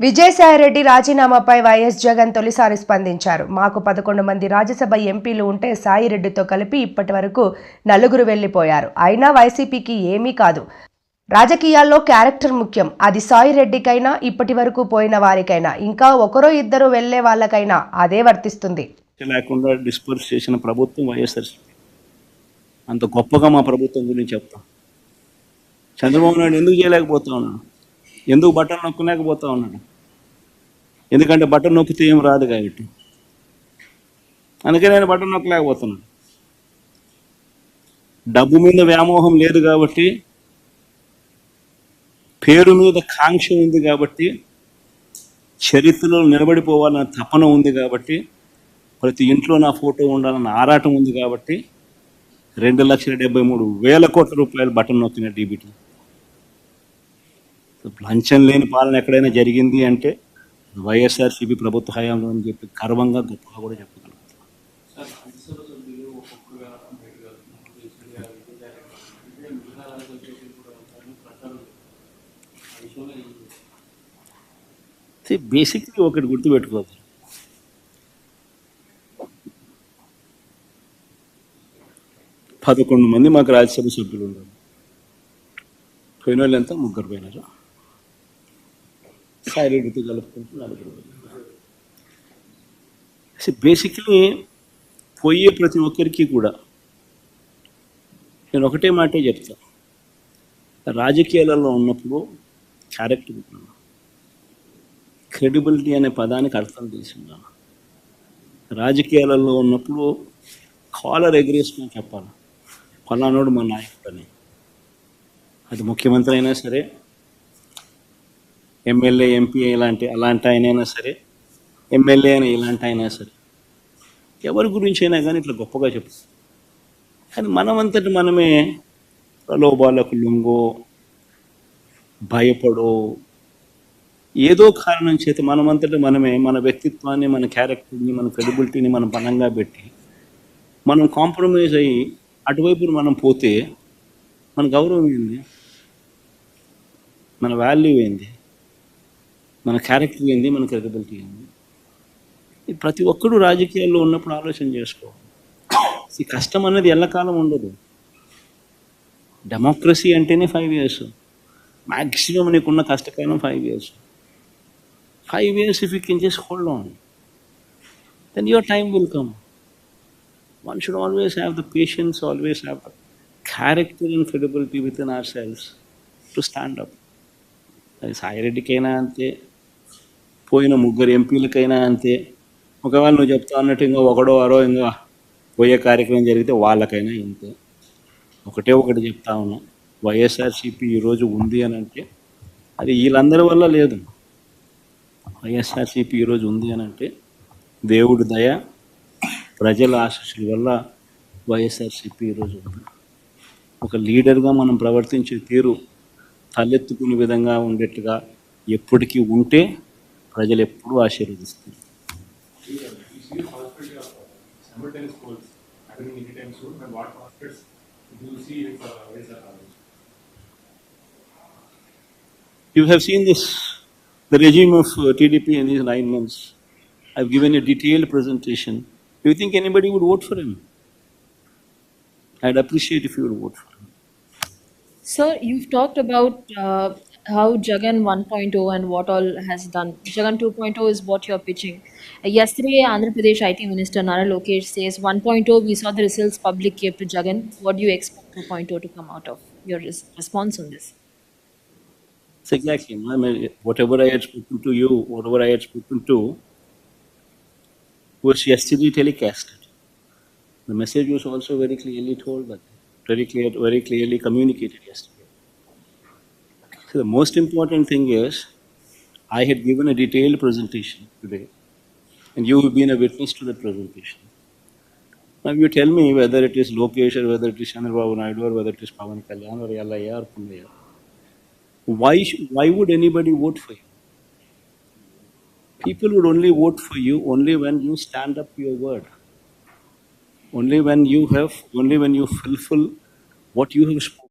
Vijayasai Reddy రాజీనామాపై YS Jagan తొలిసారి స్పందించారు. మాకు పదకొండు మంది రాజ్యసభ ఎంపీలు ఉంటే సాయిరెడ్డితో కలిపి ఇప్పటి వరకు నలుగురు వెళ్ళిపోయారు అయినా వైసీపీకి ఏమీ కాదు. రాజకీయాల్లో క్యారెక్టర్ ముఖ్యం. అది సాయిరెడ్డికైనా ఇప్పటి వరకు పోయిన వారికైనా. ఇంకా ఒకరో ఇద్దరు వెళ్ళే వాళ్ళకైనా అదే వర్తిస్తుంది. లేకుండా డిస్పర్స్ చేసిన ప్రభుత్వం వైఎస్ఆర్ అంత గొప్పగా మా ప్రభుత్వం గురించి చెప్తాం. చంద్రబాబు నాయుడు ఎందుకు చేయలేకపోతా ఎందుకు బట్టలు నొక్కలేకపోతా ఉన్నాడు? ఎందుకంటే బట్టలు నొక్కితే ఏం రాదు కాబట్టి అందుకే నేను బట్టలు నొక్కలేకపోతున్నాను. డబ్బు మీద వ్యామోహం లేదు కాబట్టి పేరు మీద కాంక్ష ఉంది కాబట్టి చరిత్రలో నిలబడిపోవాలన్న తపన ఉంది కాబట్టి ప్రతి ఇంట్లో నా ఫోటో ఉండాలన్న ఆరాటం ఉంది కాబట్టి రెండు లక్షల డెబ్బై మూడు వేల కోట్ల రూపాయలు బటన్ నొక్కిన డీబీటీ. లంచం లేని పాలన ఎక్కడైనా జరిగింది అంటే వైఎస్ఆర్సీపీ ప్రభుత్వ హయాంలో అని చెప్పి గర్వంగా గొప్పగా కూడా చెప్పగలుగుతాం. బేసిక్లీ ఒకటి గుర్తుపెట్టుకోవాలి. పదకొండు మంది మాకు రాజ్యసభ సభ్యులు ఉన్నారు. పోయిన వాళ్ళు ఎంత ముగ్గురు పోయినారు. సైలెంట్తో కలుపుకుంటూ నలుగురు బేసిక్లీ పోయే ప్రతి ఒక్కరికి కూడా నేను ఒకటే మాటే చెప్తా. రాజకీయాలలో ఉన్నప్పుడు క్యారెక్టర్ ఉన్నాను క్రెడిబిలిటీ అనే పదానికి అర్థం తెలిసిందాను రాజకీయాలలో ఉన్నప్పుడు కాలర్ ఎగరేసుకుని చెప్పాలి. ఫలానోడు మా నాయకుడు అని. అది ముఖ్యమంత్రి అయినా సరే ఎమ్మెల్యే ఎంపీ ఇలాంటి అలాంటి అయినా సరే ఎమ్మెల్యే అయినా ఇలాంటి అయినా సరే ఎవరి గురించి అయినా కానీ ఇట్లా గొప్పగా చెప్పు. కానీ మనమంతటి మనమే ప్రలోభాలకు లొంగో భయపడో ఏదో కారణం చేత మనమంతటి మనమే మన వ్యక్తిత్వాన్ని మన క్యారెక్టర్ని మన క్రెడిబిలిటీని మనం బలంగా పెట్టి మనం కాంప్రమైజ్ అయ్యి అటువైపు మనం పోతే మన గౌరవం ఏంది? మన వాల్యూ ఏంది? మన క్యారెక్టర్ ఏంది మన క్రెడిబిలిటీ ఏంది. ప్రతి ఒక్కడు రాజకీయాల్లో ఉన్నప్పుడు ఆలోచన చేసుకో ఈ కష్టం అనేది ఎల్లకాలం ఉండదు. డెమోక్రసీ అంటేనే ఫైవ్ ఇయర్స్ మ్యాక్సిమం నీకున్న కష్టకాలం five years five years if you can just hold on then your time will come one should always have the patience, always have character character and with within ourselves to stand up. అది సాయిరెడ్డికైనా అంతే పోయిన ముగ్గురు ఎంపీలకైనా అంతే. ఒకవేళ నువ్వు చెప్తా అన్నట్టు ఇంకా ఒకడో అరో ఇంకా పోయే కార్యక్రమం జరిగితే వాళ్ళకైనా ఇంతే. ఒకటే ఒకటి చెప్తా ఉన్నా. వైఎస్ఆర్సీపీ ఈరోజు ఉంది అని అంటే అది వీళ్ళందరి వల్ల లేదు. వైఎస్ఆర్సీపీ ఈరోజు ఉంది అని అంటే దేవుడి దయ ప్రజల ఆశీస్సుల వల్ల వైఎస్ఆర్సీపీ ఈరోజు ఉంది. ఒక లీడర్గా మనం ప్రవర్తించే తీరు తలెత్తుకునే విధంగా ఉండేట్టుగా ఎప్పటికీ ఉంటే ప్రజలు ఎప్పుడూ ఆశీర్వదిస్తారు simultaneous polls happening anytime soon, and what prospects do you see if uh, is that knowledge? You have seen this, the regime of uh, TDP in these nine months. I've given a detailed presentation. Do you think anybody would vote for him? I'd appreciate if you would vote for him. Sir, you've talked about uh, how Jagan 1.0 and what all has done. Jagan 2.0 is what you're pitching. Uh, yesterday, Andhra Pradesh IT Minister Nara Lokesh says 1.0, we saw the results public gave to Jagan. What do you expect 2.0 to come out of? Your res- response on this? Exactly. I mean, whatever I had spoken to you, whatever I had spoken to, was yesterday telecasted. The message was also very clearly told, but very clear, very clearly communicated yesterday. So the most important thing is, I had given a detailed presentation today, and you have been a witness to that presentation. Now you tell me whether it is Lokesh or whether it is Chandrababu Naidu or whether it is Pavan Kalyan or Yallaya or Punnaya. Why, why would anybody vote for you? People would only vote for you only when you stand up to your word. Only when you have, only when you fulfill what you have spoken.